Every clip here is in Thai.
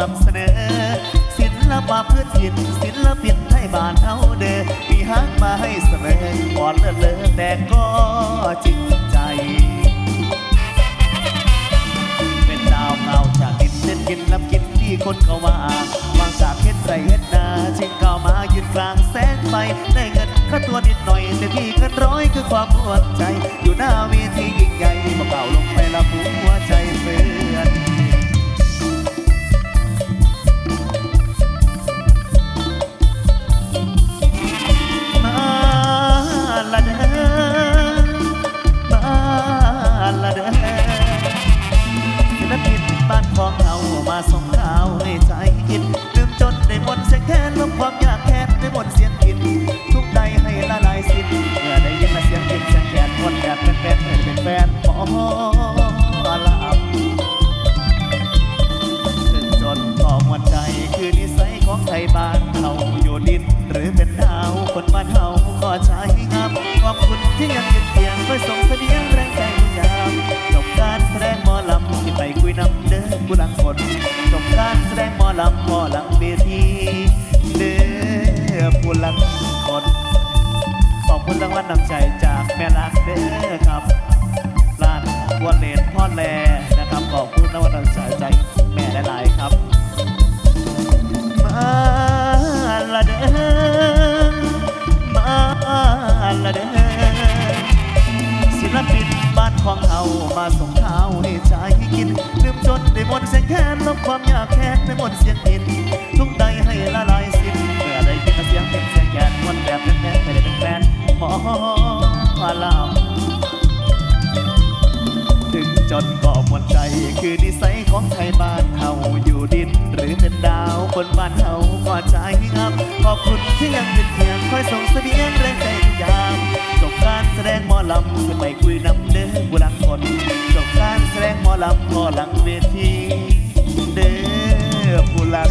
นำเสนอ ศิลปะพื้นถิ่นศิลปินไทยบ้านเฮาเด้อมีฮักมาให้เสมออ่อนเลิศเลอแต่ก็จริงใจ เป็นดาวเงาจากดินเล่นกินลำกินที่คนเขาว่าวางจากเฮ็ดไรเฮ็ดนาชิงเก่ามายืนกลางแสงไฟได้เงินค่าตัวนิดหน่อยแต่ที่เงินร้อยคือความหัวใจ อยู่หน้าเวทียิ่งใหญ่บ่เก่าลงไปละหัวใจเฟื่อน ละเด้อมาละเด้อศิลปินบ้านของเรามาส่งข่าวให้ใจกินลืมจนได้หมดเสียงแค้นลบความอยากแค้นได้หมดเสียงกินทุกใดให้ละลายสิ้นเมื่อได้ยินเสียงกินเสียงแค้นคนแบบเป็นแฟนเป็นแฟนหมอลำถึงจนพอมวนใจคือนิสัยของไทยบ้านเขาอยู่ดินหรือเป็นดาวคนบ้านเฮาก็ใช้ ขอบคุณที่ยังยืนเคียงคอยส่งเสียงแรงใจทุกยามจบการแสดงหมอลำที่ไปคุยนำเด้อผู้หลังคนจบการแสดงหมอลำหมอหลังเวทีเด้อผู้หลังคนขอบคุณรางวัลนำใจจากแม่รักเด้อครับร้านวัวเลนพ่อแลนะครับขอบคุณรางวัลนำใจจากแม่หลายๆครับมาละเด้อมา มาส่งข่าวให้ใจกิน ลืมจนได้หมดเสียงแค้นลบความอยากแค้นได้หมดเสียงอิน ทุกใดให้ละลายสิ้นเมื่อได้ยินเสียงเป็นเสียงแค้นคนแบบแน่นๆไม่ได้เป็นแฟนหมอลำถึงจนก็หมดใจ คือนิสัยของไทยบ้านเฮาอยู่ดิน หรือเป็นดาวคนบ้านเฮาก็ใจงับขอบคุณที่ยังยืนเคียงคอยส่งเสบียงแรงใจ ดงหมอลำจะไปคุยนำเด้อบุรังคนจบการแสดงหมอลำพอหลังเวที เด้อบุรัง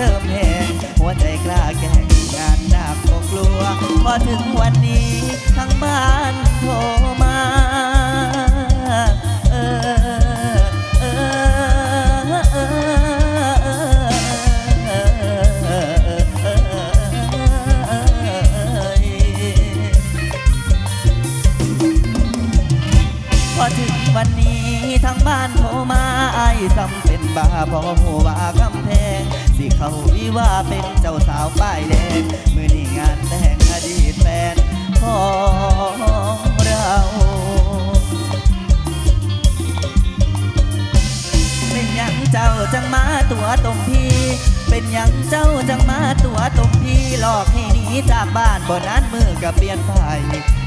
เติมแหงหัวใจกล้าแก่งงานหนักก็กลัว พอถึงวันนี้ทั้งบ้านโทรมาเออเออเออพอถึงวันนี้ทั้งบ้านโทรมาไอ้ซ้ำเป็นบ้าพอหัวว่าก เขาวิว่าเป็นเจ้าสาวป้ายแดงมือนี่งานแต่งอดีตแฟนของเราเป็นยังเจ้าจังมาตัวตรงพี่ เป็นยังเจ้าจังมาตัวตรงพี่หลอกให้หนีจากบ้านบ่นั้นมือกับเปลี่ยนไป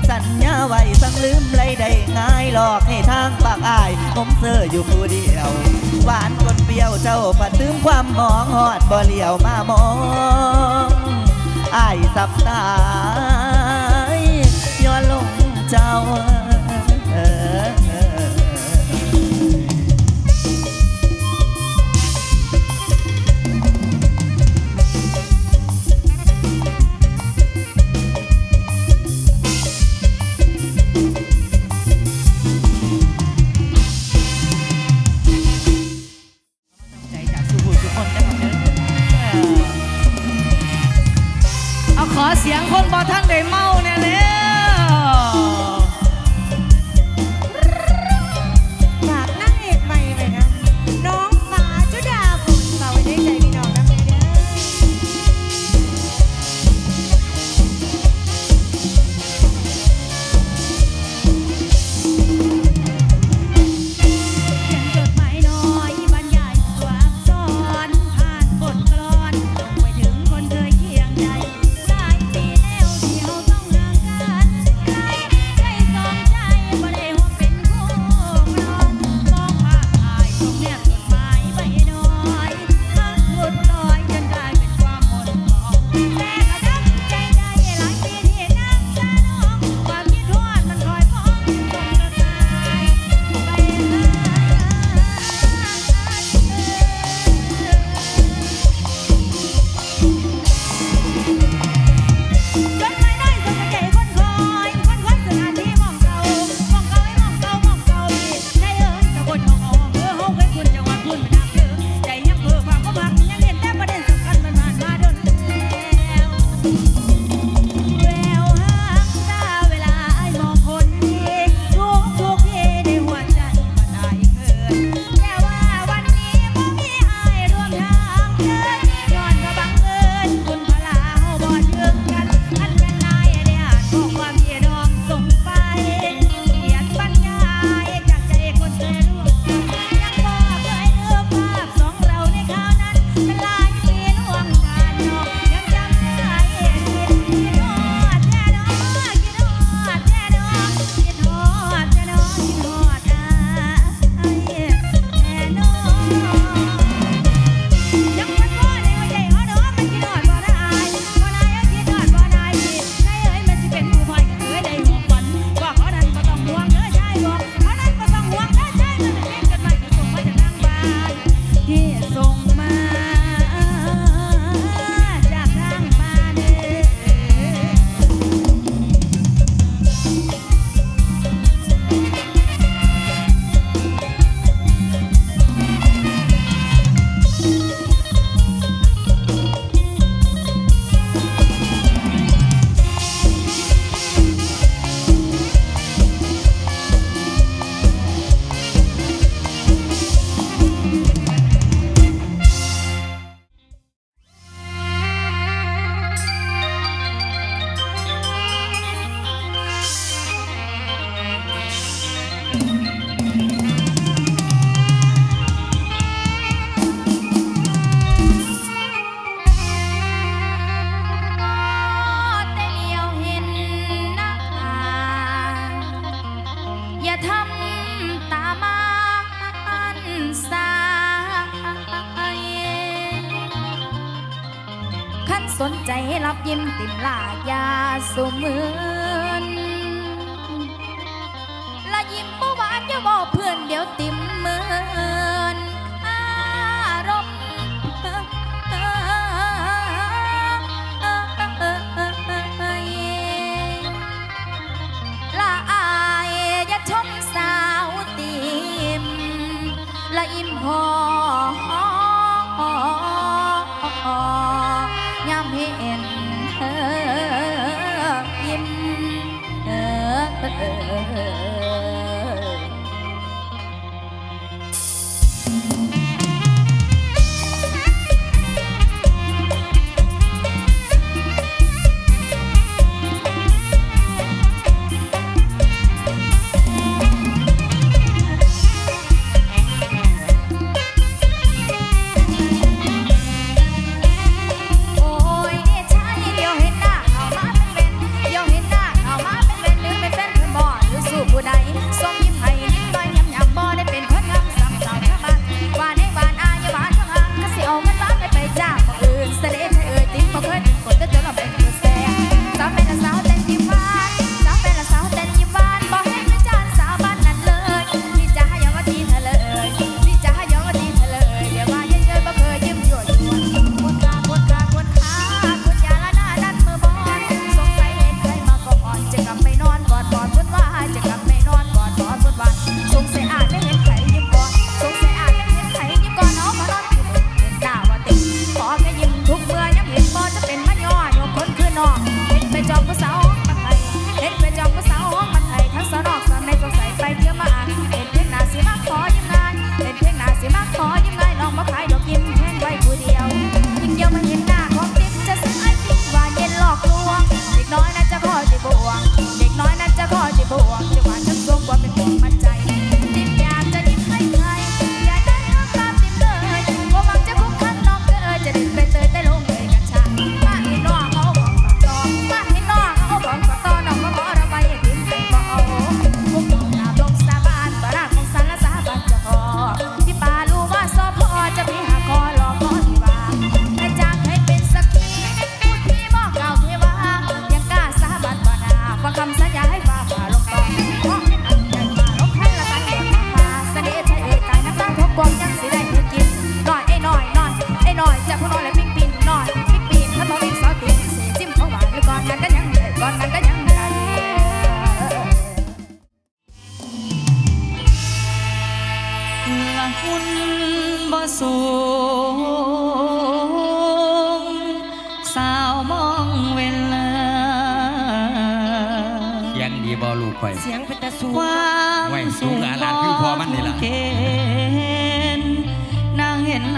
สัญญาไว้สังลืมไรได้ง่ายหลอกให้ทางปากอายผมเสื้ออยู่ผู้เดียว หวานคนเปรี้ยวเจ้าปัดตืมความมองหอดบ่เหลียวมามองอายสับตายย้อนลงเจ้า เสียงคนบอท่านได้เมาแน่แล้ว ขั้นสนใจรับยิ้มติมลายาสุมือนละยิ้มบ่หวานอย่าบอกเพื่อนเดี๋ยวติมมือ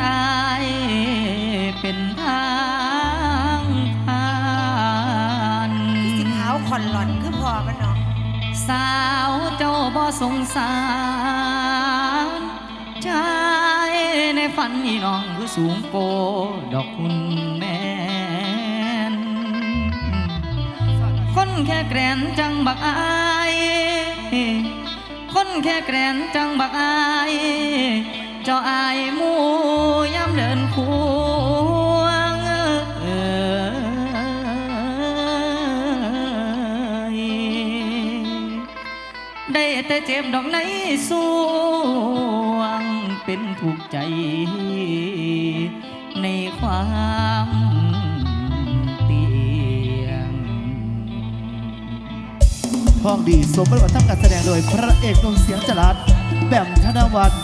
อายเป็นทางผ่านสิขาขอนหล่อนคือพอมันเนาะสาวเจ้าบ่สงสารชายในฝันนี่น้องผู้สูงโกดอกคุณแม่นคนแค่แกรนจังบักอายคนแค่แกรนจังบักอาย เจ้าอายมูย้ำเดินควงเอได้แต่เจ็บดอกในสวงเป็นถูกใจ ในความเตียงห้องดีสมบัติตั้งการแสดงโดยพระเอกหนุ่เสียงจรัสแบมธนวัฒน์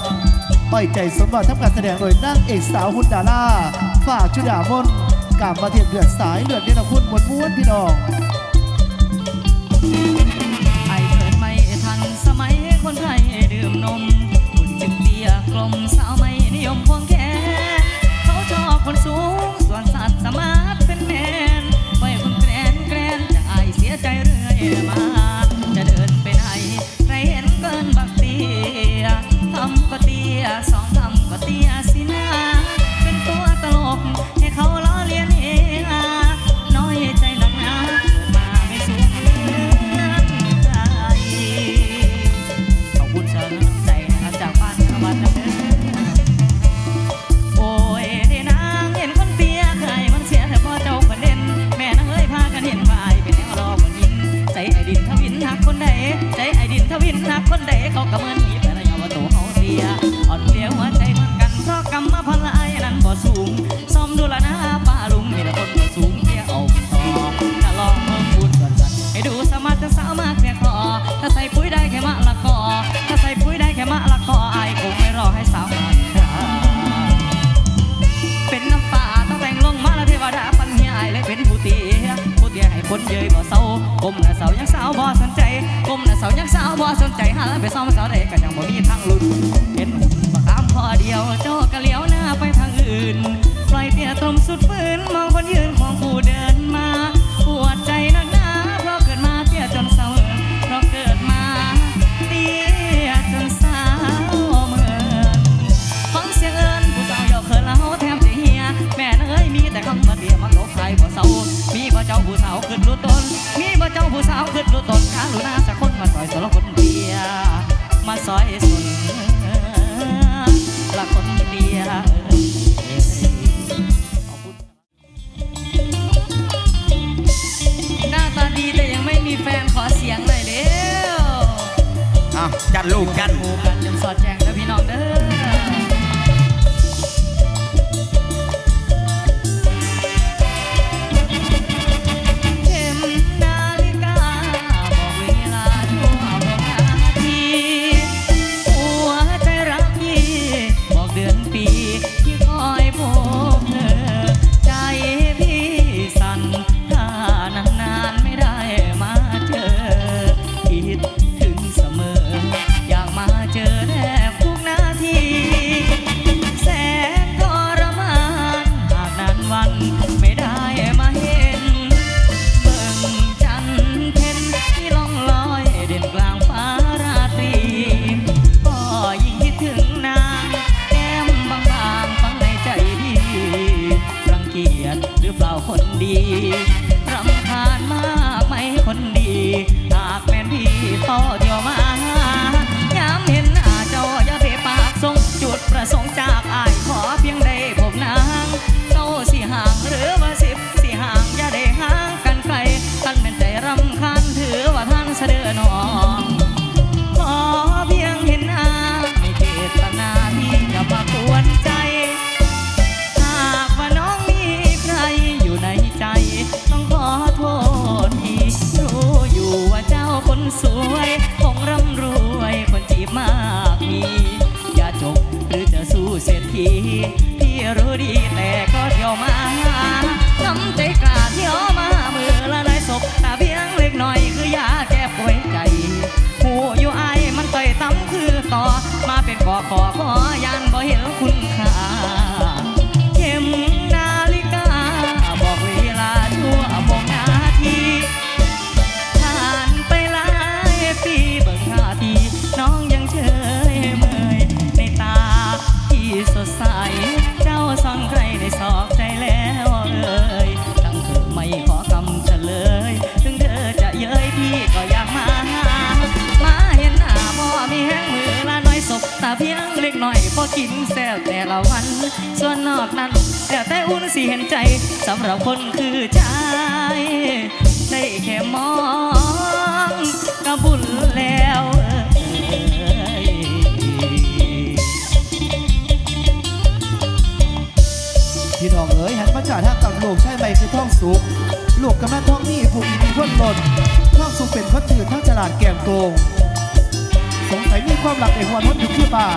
อ้อใจสมบัติทำการแสดงโดยนางเอกสาวฮุนดาราฝากชุดามนกามประเยศเดือดสายเลือดเนรคุณมวลม้วนพี่น้องาวบ่สนใจหาไปซ่อมสาวใดก็ยังบ่มีทางลุดเห็นหุ่นบ่ามพอเดียวเจ้าก็เลี้ยวหน้าไปทางอื่น ปล่อยเตี้ยตรมสุดฝืนมองคนยืนของผู้เดินมาปวดใจนักหนาเพราะเกิดมาเตี้ยจนเศร้าเพราะเกิดมาเตี้ยจนสาวเหมือนฟังเสียงเอิญผู้สาวหยาะเคยนแล้วแถมจะเฮียแม่นเอ้ยมีแต่คำว่าเตี้ยมันโลกใครบ่เศร้ามีบ่เจ้าผู้สาวขึ้นรู้ตนมีบ่เจ้าผู้สาวขึ้นรู้ตนข้าหรือหน้าสักคน อยสนคนเดียมาซอยสนละคนเดียหน้าตาดีแต่ยังไม่มีแฟนขอเสียงหน่อยเร็วอ้าวจัดลูกกันหมูกันจนสอดแจงนะพี่น้องเด้อีก วัน ส่วนนอกนั้นแล้วแต่อุ่นสิเห็นใจสำหรับคนคือชายได้แค่มองก็บุญแล้วพี่น้องเอ๋ยหันมาจ่าท่าลับโลกใช่ไหมคือท้องสุกลูกกำนันท้องนี่ผู้อีมีพ้นหล่นท้องสุกเป็นพ้นถือทั้งฉลาดแก่มโกง สงสัยมีความหลักในหัวพ้นอยู่คือป่า